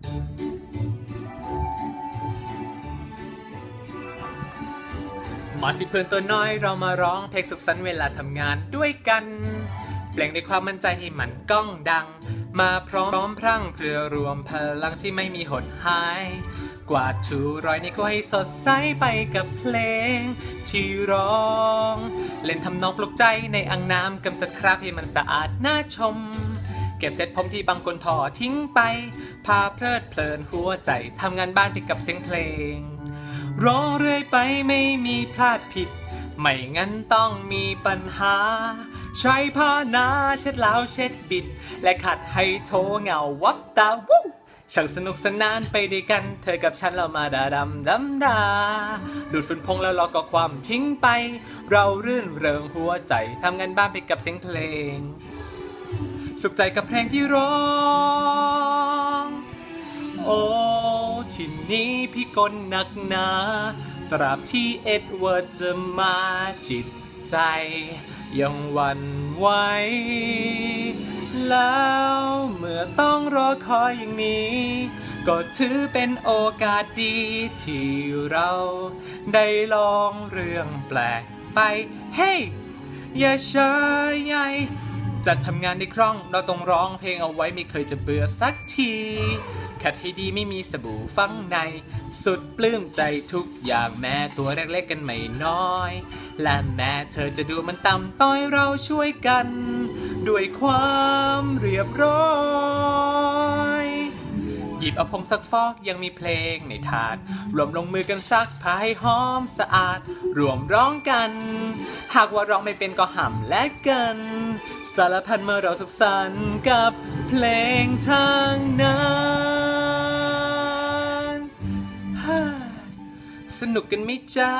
หมาสิเพื่อนตัวน้อยเรามาร้องเพลงสุขสันต์เวลาทำงานด้วยกัน เปล่งในความมั่นใจให้มันก้องดัง มาพร้อมพรั่งเพื่อรวมพลังที่ไม่มีหดหาย กวาดถูรอยในก็ให้สดใสไปกับเพลง ที่ร้อง เล่นทำนองปลุกใจในอ่างน้ำกำจัดคราบให้มันสะอาดน่าชม เก็บเศษผมที่บางคนถอทิ้งไป พาเพลิดเพลินหัวใจทำงานบ้านไปกับเสียงเพลง ร้องเรื่อยไปไม่มีพลาดผิด ไม่งั้นต้องมีปัญหา ใช้ผ้าหนาเช็ดแล้วเช็ดบิด และขัดให้โทเงาวับตาวู้ช่างสนุกสนานไปด้วยกัน เธอกับฉันเรามาดาดำดำดา ดูดฝุ่นพงแล้วเราก็ความทิ้งไป เรารื่นเริงหัวใจทำงานบ้านไปกับเสียงเพลง สุขใจกับเพลงที่ร้องโอ้ทีนี้พี่กลหนักหนาตราบที่เอ็ดเวิร์ดจะมาจิตใจ ยังหวันไหวแล้วเมื่อต้องรอคอยอย่างนี้ ก็ถือเป็นโอกาสดีที่เรา ได้ลองเรื่องแปลกไป เฮ้ hey! อย่าเฉยใหญ่ จะทำงานได้คล่องเราต้องร้องเพลงเอาไว้ไม่เคยจะเบื่อสักทีขัดให้ดีไม่มีสบู่ฟังใน สุดปลื้มใจทุกอย่างแม้ตัวเล็กๆกันไม่น้อย และแม้เธอจะดูมันต่ำต้อยเราช่วยกัน ด้วยความเรียบร้อย บเอาผงซักฟอกยังมีเพลงในถาด รวมลงมือกันซักผ้าให้หอมสะอาด รวมร้องกัน หากว่าร้องไม่เป็นก็ห่ำและกัน สารพันเมื่อเราสุขสันต์กับเพลงทางนั้นสนุกกันไหมจ๊ะ